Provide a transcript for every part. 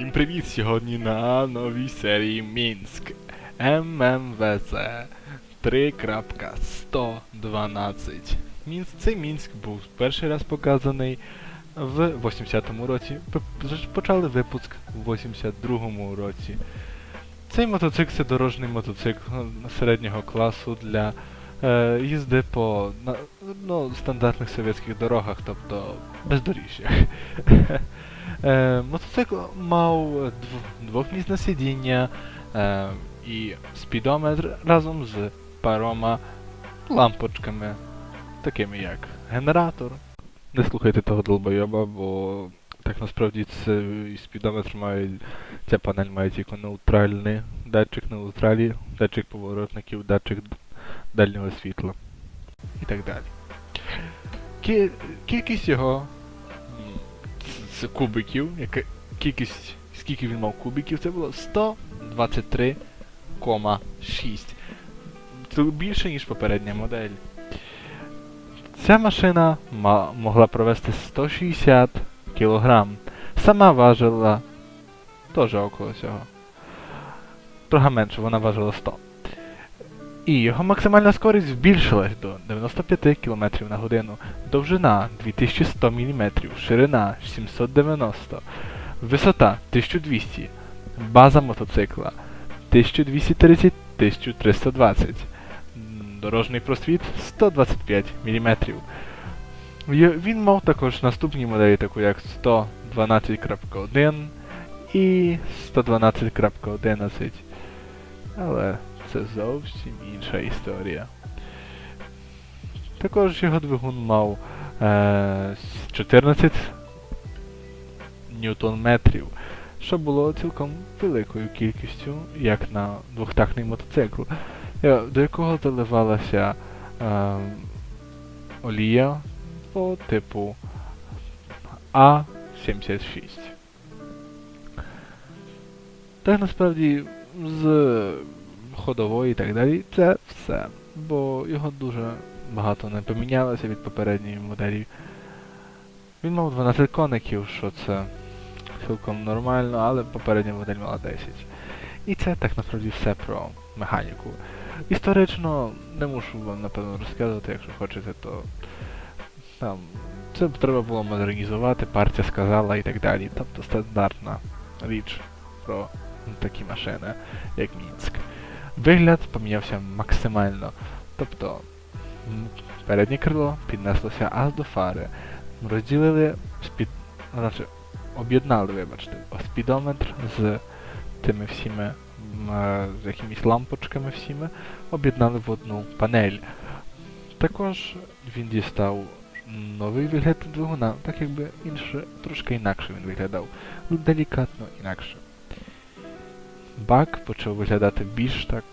Всім привіт! Сьогодні на новій серії Мінськ ММВЗ 3.112. Мінськ, цей Мінськ був перший раз показаний в 80-му році. Почали випуск в 82-му році. Цей мотоцикл це дорожній мотоцикл е, середнього класу для їзди по ну, стандартних совєтських дорогах, тобто бездоріжжях. Е, мотоцикл мав дв- двохмісне сидіння е, і спідометр разом з парома лампочками, такими як генератор. Не слухайте того долбойоба, бо так насправді цей спідометр має, ця панель має тільки неутральний датчик неутралі, датчик поворотників, датчик дальнього світла і так далі. Кі- кількість його з кубиків, яка кількість, скільки він мав кубиків, це було 123,6. Це більше, ніж попередня модель. Ця машина ма- могла провести 160 кг. Сама важила теж около цього. Трохи менше, вона важила 100. І його максимальна скорість збільшилась до 95 км на годину. Довжина 2100 мм, ширина 790, висота 1200, база мотоцикла 1230-1320, дорожній просвіт 125 мм. Він мав також наступні моделі, таку як 112.1 і 112.11. Але це зовсім інша історія. Також його двигун мав е, 14 ньютон-метрів, що було цілком великою кількістю, як на двохтактний мотоцикл, е, до якого заливалася е, олія по типу А76. Так насправді з ходової і так далі, це все. Бо його дуже багато не помінялося від попередньої моделі. Він мав 12 коників, що це цілком нормально, але попередня модель мала 10. І це так насправді все про механіку. Історично не мушу вам напевно розказувати, якщо хочете, то там це треба було модернізувати, партія сказала і так далі. Тобто стандартна річ про такі машини, як Мінськ. Вигляд помінявся максимально. Тобто м, переднє крило піднеслося аж до фари. Розділили спід... значить, об'єднали, вибачте, спідометр з тими всіми м, е, з якимись лампочками всіми, об'єднали в одну панель. Також він дістав новий вигляд двигуна, так якби інше, трошки інакше він виглядав. Делікатно інакше. Бак почав виглядати більш так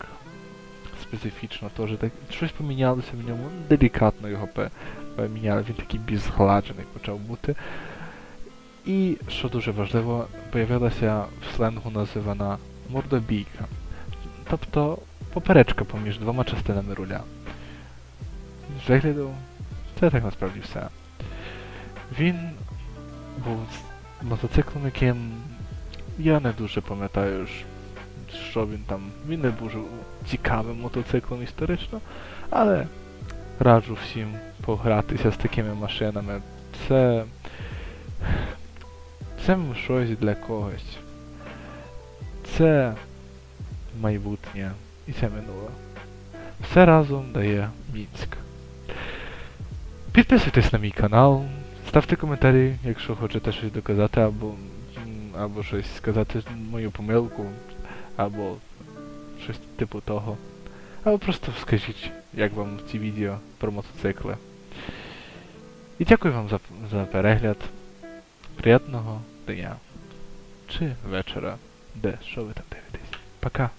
специфічно, теж так. Щось помінялося в ньому, делікатно його поміняли, він такий більш згладжений почав бути. І, що дуже важливо, появилася в сленгу називана мордобійка. Тобто поперечка поміж двома частинами руля. З вигляду, це так насправді все. Він був мотоциклом, яким я не дуже пам'ятаю, що він там. Він не дуже цікавим мотоциклом історично, але раджу всім погратися з такими машинами. Це. Це щось для когось. Це майбутнє і це минуле. Все разом дає Мінськ. Підписуйтесь на мій канал, ставте коментарі, якщо хочете щось доказати, або, або щось сказати мою помилку, або щось типу того. Або просто скажіть, як вам ці відео про мотоцикли. І дякую вам за, за перегляд. Приятного дня. Чи вечора. Де? Що ви там дивитесь? Пока.